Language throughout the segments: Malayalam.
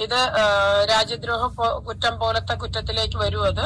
ഇത് രാജ്യദ്രോഹ കുറ്റം പോലത്തെ കുറ്റത്തിലേക്ക് വരും അത്.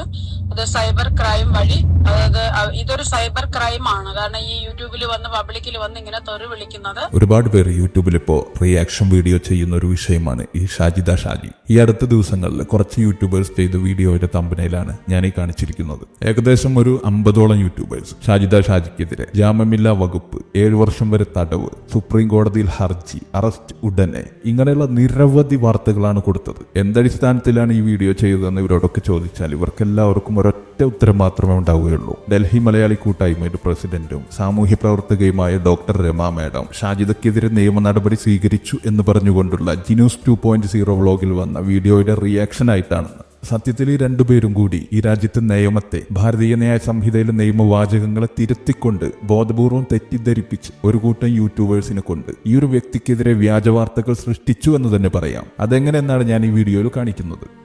അത് സൈബർ ക്രൈം വഴി അതായത് ഇതൊരു സൈബർ ക്രൈം ആണ് കാരണം ഈ യൂട്യൂബിൽ വന്ന് പബ്ലിക്കിൽ വന്ന് ഇങ്ങനെ തെറി വിളിക്കുന്നത് ഒരുപാട് പേര് യൂട്യൂബിൽ ഇപ്പോ റിയാക്ഷൻ വീഡിയോ ചെയ്യുന്ന ഒരു വിഷയമാണ് ഈ ഷാജിദ ഷാജി. ഈ അടുത്ത ദിവസങ്ങളിൽ കുറച്ച് യൂട്യൂബേഴ്സ് ചെയ്ത വീഡിയോയുടെ തമ്പനയിലാണ് ഞാൻ ഈ കാണിച്ചിരിക്കുന്നത്. ഏകദേശം ഒരു അമ്പതോളം യൂട്യൂബേഴ്സ് ഷാജിദ ഷാജിക്കെതിരെ ജാമ്യമില്ലാ വകുപ്പ് ഏഴു വർഷം വരെ തടവ് സുപ്രീം കോടതിയിൽ ഹർജി അറസ്റ്റ് ഉടനെ ഇങ്ങനെയുള്ള നിരവധി വാർത്തകളാണ് കൊടുത്തത്. എന്തടിസ്ഥാനത്തിലാണ് ഈ വീഡിയോ ചെയ്തതെന്ന് ഇവരോടൊക്കെ ചോദിച്ചാൽ ഇവർക്കെല്ലാവർക്കും ഒരൊറ്റ ഉത്തരം മാത്രമേ ഉണ്ടാവുകയുള്ളൂ. ഡൽഹി മലയാളി കൂട്ടായ്മയുടെ പ്രസിഡന്റും സാമൂഹ്യ പ്രവർത്തകയുമായ ഡോക്ടർ രമ മാഡം ഷാജിദക്കെതിരെ നിയമ നടപടി സ്വീകരിച്ചു എന്ന് പറഞ്ഞുകൊണ്ടുള്ള ജിനൂസ് ടു പോയിന്റ് സീറോ വ്ളോഗിൽ വന്ന വീഡിയോയുടെ റിയാക്ഷൻ ആയിട്ടാണ്. സത്യത്തിൽ ഈ രണ്ടുപേരും കൂടി ഈ രാജ്യത്തെ നിയമത്തെ ഭാരതീയ ന്യായ സംഹിതയിലെ നിയമവാചകങ്ങളെ തിരുത്തിക്കൊണ്ട് ബോധപൂർവം തെറ്റിദ്ധരിപ്പിച്ച് ഒരു കൂട്ടം യൂട്യൂബേഴ്സിനെ കൊണ്ട് ഈ ഒരു വ്യക്തിക്കെതിരെ വ്യാജവാർത്തകൾ സൃഷ്ടിച്ചു എന്ന് തന്നെ പറയാം. അതെങ്ങനെയെന്നാണ് ഞാൻ ഈ വീഡിയോയിൽ കാണിക്കുന്നത്.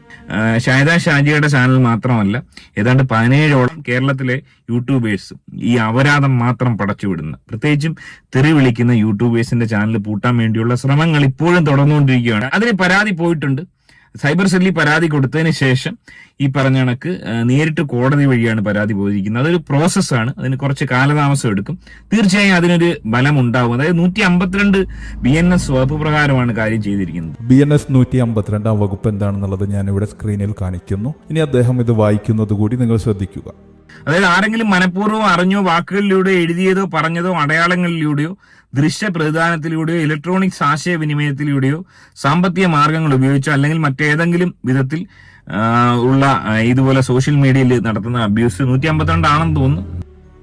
ഷാഹിദ ഷാജിയുടെ ചാനൽ മാത്രമല്ല ഏതാണ്ട് പതിനേഴോളം കേരളത്തിലെ യൂട്യൂബേഴ്സ് ഈ അപരാധം മാത്രം പടച്ചുവിടുന്ന. പ്രത്യേകിച്ചും തെറി വിളിക്കുന്ന യൂട്യൂബേഴ്സിന്റെ ചാനൽ പൂട്ടാൻ വേണ്ടിയുള്ള ശ്രമങ്ങൾ ഇപ്പോഴും തുടർന്നുകൊണ്ടിരിക്കുകയാണ്. അതിന് പരാതി പോയിട്ടുണ്ട്. സൈബർ സെല്ലിൽ പരാതി കൊടുത്തതിന് ശേഷം ഈ പറഞ്ഞ കണക്ക് നേരിട്ട് കോടതി വഴിയാണ് പരാതി പോയിരിക്കുന്നത്. അതൊരു പ്രോസസ്സാണ്. അതിന് കുറച്ച് കാലതാമസം എടുക്കും. തീർച്ചയായും അതിനൊരു ബലം ഉണ്ടാവും അതായത് നൂറ്റി അമ്പത്തിരണ്ട് ബി എൻ എസ് വകുപ്പ് പ്രകാരമാണ് കാര്യം ചെയ്തിരിക്കുന്നത്. ബി എൻ എസ് നൂറ്റി അമ്പത്തിരണ്ടാം വകുപ്പ് എന്താണെന്നുള്ളത് ഞാൻ ഇവിടെ സ്ക്രീനിൽ കാണിക്കുന്നു. ഇനി അദ്ദേഹം ഇത് വായിക്കുന്നത് കൂടി നിങ്ങൾ ശ്രദ്ധിക്കുക. അതായത് ആരെങ്കിലും മനഃപൂർവം അറിഞ്ഞോ വാക്കുകളിലൂടെ എഴുതിയതോ പറഞ്ഞതോ അടയാളങ്ങളിലൂടെയോ ദൃശ്യ പ്രതിദാനത്തിലൂടെയോ ഇലക്ട്രോണിക്സ് ആശയവിനിമയത്തിലൂടെയോ സാമ്പത്തിക മാർഗങ്ങൾ ഉപയോഗിച്ചോ അല്ലെങ്കിൽ മറ്റേതെങ്കിലും വിധത്തിൽ ഉള്ള ഇതുപോലെ സോഷ്യൽ മീഡിയയിൽ നടത്തുന്ന അബ്യൂസ് നൂറ്റി അമ്പത്തിരണ്ടാണെന്ന് തോന്നുന്നു.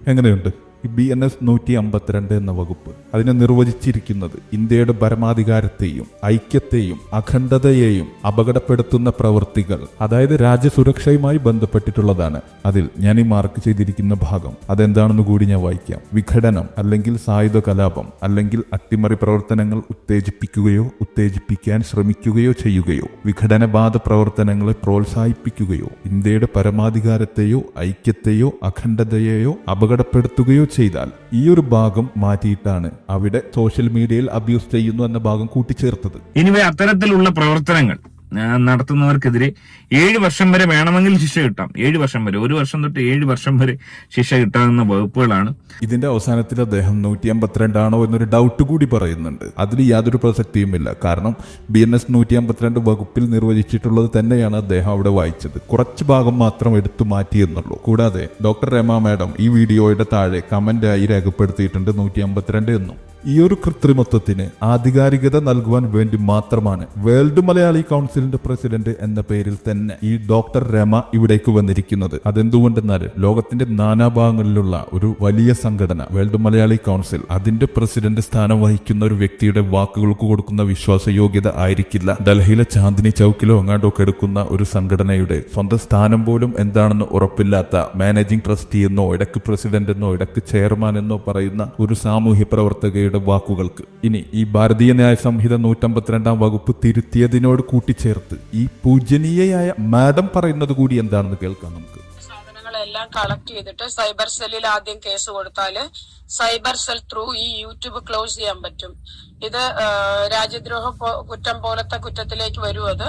എങ്ങനെയുണ്ട്? ബി എൻ എസ് നൂറ്റി അമ്പത്തിരണ്ട് എന്ന വകുപ്പ് അതിനെ നിർവചിച്ചിരിക്കുന്നത് ഇന്ത്യയുടെ പരമാധികാരത്തെയും ഐക്യത്തെയും അഖണ്ഡതയെയും അപകടപ്പെടുത്തുന്ന പ്രവൃത്തികൾ അതായത് രാജ്യസുരക്ഷയുമായി ബന്ധപ്പെട്ടിട്ടുള്ളതാണ്. അതിൽ ഞാൻ ഈ മാർക്ക് ചെയ്തിരിക്കുന്ന ഭാഗം അതെന്താണെന്ന് കൂടി ഞാൻ വായിക്കാം. വിഘടനം അല്ലെങ്കിൽ സായുധ കലാപം അല്ലെങ്കിൽ അട്ടിമറി പ്രവർത്തനങ്ങൾ ഉത്തേജിപ്പിക്കുകയോ ഉത്തേജിപ്പിക്കാൻ ശ്രമിക്കുകയോ ചെയ്യുകയോ വിഘടനവാദ പ്രവർത്തനങ്ങളെ പ്രോത്സാഹിപ്പിക്കുകയോ ഇന്ത്യയുടെ പരമാധികാരത്തെയോ ഐക്യത്തെയോ അഖണ്ഡതയെയോ അപകടപ്പെടുത്തുകയോ ചെയ്താൽ ഈ ഒരു ഭാഗം മാറ്റിയിട്ടാണ് അവിടെ സോഷ്യൽ മീഡിയയിൽ അബ്യൂസ് ചെയ്യുന്നു എന്ന ഭാഗം കൂട്ടിച്ചേർത്തത്. ഇനി അത്തരത്തിലുള്ള പ്രവർത്തനങ്ങൾ നടത്തുന്നവർക്കെതിരെ ഏഴ് വർഷം വരെ വേണമെങ്കിൽ ശിക്ഷ കിട്ടാം. ഏഴ് വർഷം വരെ. ഒരു വർഷം തൊട്ട് ഏഴ് വർഷം വരെ ശിക്ഷ കിട്ടാവുന്ന വകുപ്പുകളാണ്. ഇതിന്റെ അവസാനത്തിൽ അദ്ദേഹം നൂറ്റി അമ്പത്തിരണ്ടാണോ എന്നൊരു ഡൗട്ട് കൂടി പറയുന്നുണ്ട്. അതിൽ യാതൊരു പ്രസക്തിയുമില്ല. കാരണം ബി എൻ എസ് നൂറ്റി അമ്പത്തിരണ്ട് വകുപ്പിൽ നിർവചിച്ചിട്ടുള്ളത് തന്നെയാണ് അദ്ദേഹം അവിടെ വായിച്ചത്. കുറച്ച് ഭാഗം മാത്രം എടുത്തു മാറ്റിയെന്നുള്ളൂ കൂടാതെ ഡോക്ടർ രമ മാഡം ഈ വീഡിയോയുടെ താഴെ കമന്റായി രേഖപ്പെടുത്തിയിട്ടുണ്ട് നൂറ്റി അമ്പത്തിരണ്ട് എന്നും. ഈ ഒരു കൃത്രിമത്വത്തിന് ആധികാരികത നൽകുവാൻ വേണ്ടി മാത്രമാണ് വേൾഡ് മലയാളി കൗൺസിലിന്റെ പ്രസിഡന്റ് എന്ന പേരിൽ തന്നെ ഈ ഡോക്ടർ രമ ഇവിടേക്ക് വന്നിരിക്കുന്നത്. അതെന്തുകൊണ്ടെന്നാൽ ലോകത്തിന്റെ നാനാഭാഗങ്ങളിലുള്ള ഒരു വലിയ സംഘടന വേൾഡ് മലയാളി കൗൺസിൽ അതിന്റെ പ്രസിഡന്റ് സ്ഥാനം വഹിക്കുന്ന ഒരു വ്യക്തിയുടെ വാക്കുകൾക്ക് കൊടുക്കുന്ന വിശ്വാസയോഗ്യത ആയിരിക്കില്ല. ഡൽഹിയിലെ ചാന്ദിനി ചൌക്കിലോ അങ്ങാണ്ടോ എടുക്കുന്ന ഒരു സംഘടനയുടെ സ്വന്തം സ്ഥാനം പോലും എന്താണെന്ന് ഉറപ്പില്ലാത്ത മാനേജിംഗ് ട്രസ്റ്റി എന്നോ ഇടയ്ക്ക് പ്രസിഡന്റ് എന്നോ ഇടയ്ക്ക് ചെയർമാൻ എന്നോ പറയുന്ന ഒരു സാമൂഹ്യ പ്രവർത്തകയുടെ വാക്കുകൾക്ക്. ഇനി ഈ ഭാരതീയ ന്യായ സംഹിത നൂറ്റമ്പത്തിരണ്ടാം വകുപ്പ് തിരുത്തിയതിനോട് കൂട്ടിച്ചേർത്ത് ഈ പൂജനീയയായ മാഡം പറയുന്നത് കൂടി എന്താണെന്ന് കേൾക്കാം നമുക്ക്. സാധനങ്ങളെല്ലാം കളക്ട് ചെയ്തിട്ട് സൈബർ സെല്ലിൽ ആദ്യം കേസ് കൊടുത്താൽ സൈബർ സെൽ ത്രൂ ഈ യൂട്യൂബ് ക്ലോസ് ചെയ്യാൻ പറ്റും. ഇത് രാജ്യദ്രോഹ കുറ്റം പോലത്തെ കുറ്റത്തിലേക്ക് വരും അത്.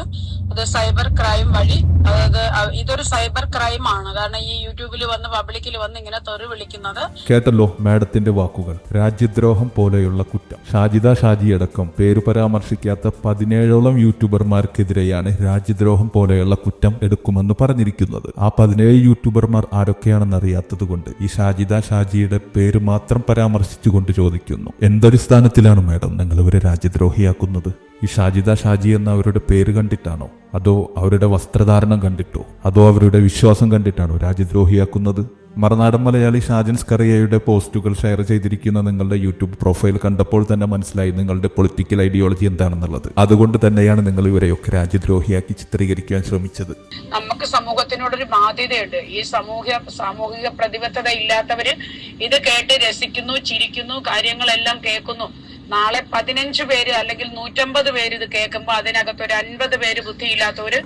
അത് സൈബർ ക്രൈം വഴി അതായത് ഇതൊരു സൈബർ ക്രൈം ആണ് കാരണം ഈ യൂട്യൂബിൽ വന്ന് പബ്ലിക്കിൽ വന്ന് ഇങ്ങനെ തെറി വിളിക്കുന്നത്. കേട്ടല്ലോ മാഡത്തിന്റെ വാക്കുകൾ. രാജ്യദ്രോഹം പോലെയുള്ള കുറ്റം. ഷാജിദ ഷാജിയടക്കം പേര് പരാമർശിക്കാത്ത പതിനേഴോളം യൂട്യൂബർമാർക്കെതിരെയാണ് രാജ്യദ്രോഹം പോലെയുള്ള കുറ്റം എടുക്കുമെന്ന് പറഞ്ഞിരിക്കുന്നത്. ആ പതിനേഴ് യൂട്യൂബർമാർ ആരൊക്കെയാണെന്ന് അറിയാത്തത് കൊണ്ട് ഈ ഷാജിദ ഷാജിയുടെ പേര് മാത്രം പരാമർശിച്ചുകൊണ്ട് ചോദിക്കുന്നു. എന്തടിസ്ഥാനത്തിലാണ് മാഡം നിങ്ങൾ ഇവരെ രാജ്യദ്രോഹിയാക്കുന്നത്? ഈ ഷാജിദ ഷാജി എന്ന അവരുടെ പേര് കണ്ടിട്ടാണോ? അതോ അവരുടെ വസ്ത്രധാരണം കണ്ടിട്ടോ? അതോ അവരുടെ വിശ്വാസം കണ്ടിട്ടാണോ രാജ്യദ്രോഹിയാക്കുന്നത്? മറുനാടൻ മലയാളി ഷാജൻ സ്കറിയയുടെ പോസ്റ്റുകൾ ഷെയർ ചെയ്തിരിക്കുന്ന നിങ്ങളുടെ യൂട്യൂബ് പ്രൊഫൈൽ കണ്ടപ്പോൾ തന്നെ മനസ്സിലായി നിങ്ങളുടെ പൊളിറ്റിക്കൽ ഐഡിയോളജി എന്താണെന്നുള്ളത്. അതുകൊണ്ട് തന്നെയാണ് നിങ്ങൾ ഇവരെയൊക്കെ രാജ്യദ്രോഹിയാക്കി ചിത്രീകരിക്കാൻ ശ്രമിച്ചത്. നമുക്ക് സമൂഹത്തിനോടൊരു ബാധ്യതയുണ്ട്. ഈ സമൂഹ സാമൂഹിക പ്രതിബദ്ധത ഇല്ലാത്തവര് ഇത് കേട്ട് രസിക്കുന്നു ചിരിക്കുന്നു കാര്യങ്ങളെല്ലാം കേൾക്കുന്നു. നാളെ പതിനഞ്ച് പേര് അല്ലെങ്കിൽ നൂറ്റമ്പത് പേര് ഇത് കേൾക്കുമ്പോൾ അതിനകത്ത് ഒരു അൻപത് പേര് ബുദ്ധിയില്ലാത്തവര്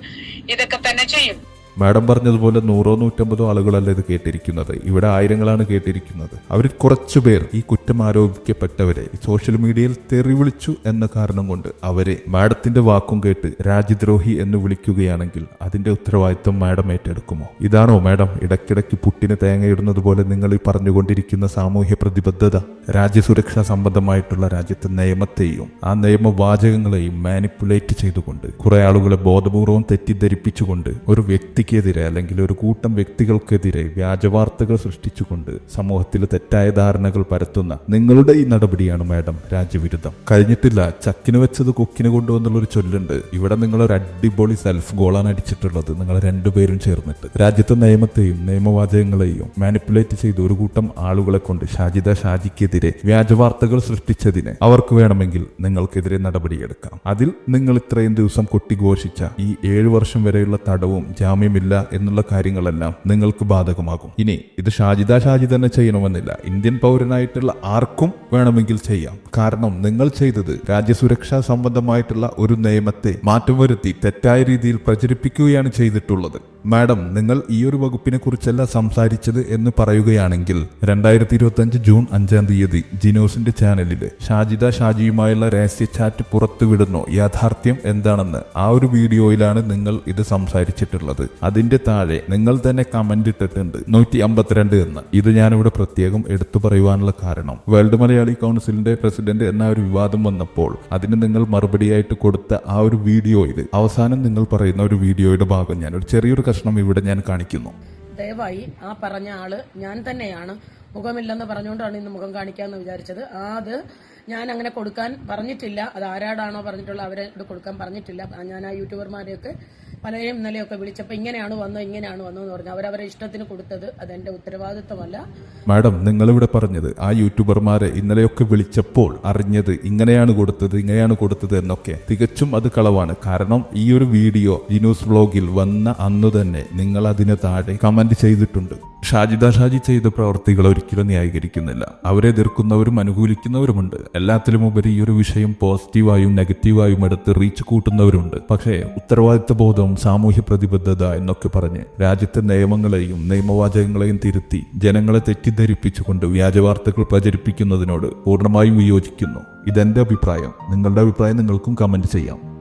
ഇതൊക്കെ തന്നെ ചെയ്യും. മാഡം പറഞ്ഞതുപോലെ നൂറോ നൂറ്റമ്പതോ ആളുകളല്ല ഇത് കേട്ടിരിക്കുന്നത്. ഇവിടെ ആയിരങ്ങളാണ് കേട്ടിരിക്കുന്നത്. അവരിൽ കുറച്ചു പേർ ഈ കുറ്റം ആരോപിക്കപ്പെട്ടവരെ സോഷ്യൽ മീഡിയയിൽ തെറി വിളിച്ചു എന്ന കാരണം കൊണ്ട് അവരെ മാഡത്തിന്റെ വാക്കും കേട്ട് രാജ്യദ്രോഹി എന്ന് വിളിക്കുകയാണെങ്കിൽ അതിന്റെ ഉത്തരവാദിത്വം മാഡം ഏറ്റെടുക്കുമോ? ഇതാണോ മാഡം ഇടയ്ക്കിടയ്ക്ക് പുട്ടിന് തേങ്ങയിടുന്നത് പോലെ നിങ്ങൾ ഈ പറഞ്ഞുകൊണ്ടിരിക്കുന്ന സാമൂഹ്യ പ്രതിബദ്ധത? രാജ്യസുരക്ഷാ സംബന്ധമായിട്ടുള്ള രാജ്യത്തെ നിയമത്തെയും ആ നിയമവാചകങ്ങളെയും മാനിപ്പുലേറ്റ് ചെയ്തുകൊണ്ട് കുറെ ആളുകളെ ബോധപൂർവം തെറ്റിദ്ധരിപ്പിച്ചുകൊണ്ട് ഒരു വ്യക്തിക്കെതിരെ അല്ലെങ്കിൽ ഒരു കൂട്ടം വ്യക്തികൾക്കെതിരെ വ്യാജവാർത്തകൾ സൃഷ്ടിച്ചുകൊണ്ട് സമൂഹത്തിൽ തെറ്റായ ധാരണകൾ പരത്തുന്ന നിങ്ങളുടെ ഈ നടപടിയാണ് മാഡം രാജ്യവിരുദ്ധം. കഴിഞ്ഞിട്ടില്ല ചക്കിന് വെച്ചത് കൊക്കിന് കൊണ്ടുവന്നുള്ളൊരു ചൊല്ലുണ്ട്. ഇവിടെ നിങ്ങൾ ഒരു അടിപൊളി സെൽഫ് ഗോളാണ് അടിച്ചിട്ടുള്ളത്. നിങ്ങൾ രണ്ടുപേരും ചേർന്നിട്ട്. രാജ്യത്തെ നിയമത്തെയും നിയമവാചകങ്ങളെയും മാനിപ്പുലേറ്റ് ചെയ്ത് ഒരു കൂട്ടം ആളുകളെ കൊണ്ട് ഷാജിദ ഷാജിക്കെതിരെ വ്യാജവാർത്തകൾ സൃഷ്ടിച്ചതിന് അവർക്ക് വേണമെങ്കിൽ നിങ്ങൾക്കെതിരെ നടപടിയെടുക്കാം. അതിൽ നിങ്ങൾ ഇത്രയും ദിവസം കൊട്ടിഘോഷിച്ച ഈ ഏഴു വർഷം വരെയുള്ള തടവും ജാമ്യമില്ല എന്നുള്ള കാര്യങ്ങളെല്ലാം നിങ്ങൾക്ക് ബാധകമാകും. ഇനി ഇത് ഷാജിദ ഷാജി തന്നെ ചെയ്യണമെന്നില്ല. ഇന്ത്യൻ പൗരനായിട്ടുള്ള ആർക്കും വേണമെങ്കിൽ ചെയ്യാം. കാരണം നിങ്ങൾ ചെയ്തത് രാജ്യസുരക്ഷാ സംബന്ധമായിട്ടുള്ള ഒരു നിയമത്തെ മാറ്റം വരുത്തി തെറ്റായ രീതിയിൽ പ്രചരിപ്പിക്കുകയാണ് ചെയ്തിട്ടുള്ളത്. മാഡം നിങ്ങൾ ഈ ഒരു വകുപ്പിനെ കുറിച്ചല്ല സംസാരിച്ചത് എന്ന് പറയുകയാണെങ്കിൽ രണ്ടായിരത്തി ഇരുപത്തി അഞ്ച് ജൂൺ അഞ്ചാം തീയതി ജിനോസിന്റെ ചാനലിൽ ഷാജിദ ഷാജിയുമായുള്ള രഹസ്യ ചാറ്റ് പുറത്തുവിടുന്നു. യാഥാർത്ഥ്യം എന്താണെന്ന് ആ ഒരു വീഡിയോയിലാണ് നിങ്ങൾ ഇത് സംസാരിച്ചിട്ടുള്ളത്. അതിന്റെ താഴെ നിങ്ങൾ തന്നെ കമന്റ് ഇട്ടിട്ടുണ്ട്. നൂറ്റി അമ്പത്തിരണ്ട് എന്ന്. ഇത് ഞാനിവിടെ പ്രത്യേകം എടുത്തു പറയുവാനുള്ള കാരണം. വേൾഡ് മലയാളി കൗൺസിലിന്റെ പ്രസിഡന്റ് എന്ന ഒരു വിവാദം വന്നപ്പോൾ അതിന് നിങ്ങൾ മറുപടിയായിട്ട് കൊടുത്ത ആ ഒരു വീഡിയോ ഇത് അവസാനം നിങ്ങൾ പറയുന്ന ഒരു വീഡിയോയുടെ ഭാഗം ഞാൻ ഒരു ചെറിയൊരു കഷ്ണം ഇവിടെ ഞാൻ കാണിക്കുന്നു. ദയവായി ആ പറഞ്ഞ ആൾ ഞാൻ തന്നെയാണ്. മുഖമില്ലെന്ന് പറഞ്ഞുകൊണ്ടാണ് ഇന്ന് മുഖം കാണിക്കാമെന്ന് വിചാരിച്ചത്. അത് ഞാൻ അങ്ങനെ കൊടുക്കാൻ പറഞ്ഞിട്ടില്ല. അത് ആരാടാണോ പറഞ്ഞിട്ടുള്ളത് അവരെ കൊടുക്കാൻ പറഞ്ഞിട്ടില്ല. ഞാൻ ആ യൂട്യൂബർമാരെയൊക്കെ പലരെയും ഇന്നലെയൊക്കെ വിളിച്ചപ്പോൾ ഇങ്ങനെയാണ് വന്നോ ഇങ്ങനെയാണ് വന്നോ എന്ന് പറഞ്ഞു. അവരവരെ ഇഷ്ടത്തിന് കൊടുത്തത് അതെന്റെ ഉത്തരവാദിത്വമല്ല. മാഡം നിങ്ങൾ ഇവിടെ പറഞ്ഞത് ആ യൂട്യൂബർമാരെ ഇന്നലെയൊക്കെ വിളിച്ചപ്പോൾ അറിഞ്ഞത് ഇങ്ങനെയാണ് കൊടുത്തത് ഇങ്ങനെയാണ് കൊടുത്തത് എന്നൊക്കെ തികച്ചും അത് കളവാണ്. കാരണം ഈ ഒരു വീഡിയോ ന്യൂസ് ബ്ലോഗിൽ വന്ന അന്നു തന്നെ നിങ്ങൾ അതിന് താഴെ കമന്റ് ചെയ്തിട്ടുണ്ട്. ഷാജിദ ഷാജി ചെയ്ത പ്രവർത്തികൾ ഒരിക്കലും ന്യായീകരിക്കുന്നില്ല. അവരെ എതിർക്കുന്നവരും അനുകൂലിക്കുന്നവരുമുണ്ട്. എല്ലാത്തിലും ഉപരി ഈ ഒരു വിഷയം പോസിറ്റീവായും നെഗറ്റീവായും എടുത്ത് റീച്ച് കൂട്ടുന്നവരുണ്ട്. പക്ഷേ ഉത്തരവാദിത്ത ബോധവും സാമൂഹ്യ പ്രതിബദ്ധത എന്നൊക്കെ പറഞ്ഞ് രാജ്യത്തെ നിയമങ്ങളെയും നിയമവാചകങ്ങളെയും തിരുത്തി ജനങ്ങളെ തെറ്റിദ്ധരിപ്പിച്ചുകൊണ്ട് വ്യാജവാർത്തകൾ പ്രചരിപ്പിക്കുന്നതിനോട് പൂർണമായും വിയോജിക്കുന്നു. ഇതെന്റെ അഭിപ്രായം. നിങ്ങളുടെ അഭിപ്രായം നിങ്ങൾക്കും കമന്റ് ചെയ്യാം.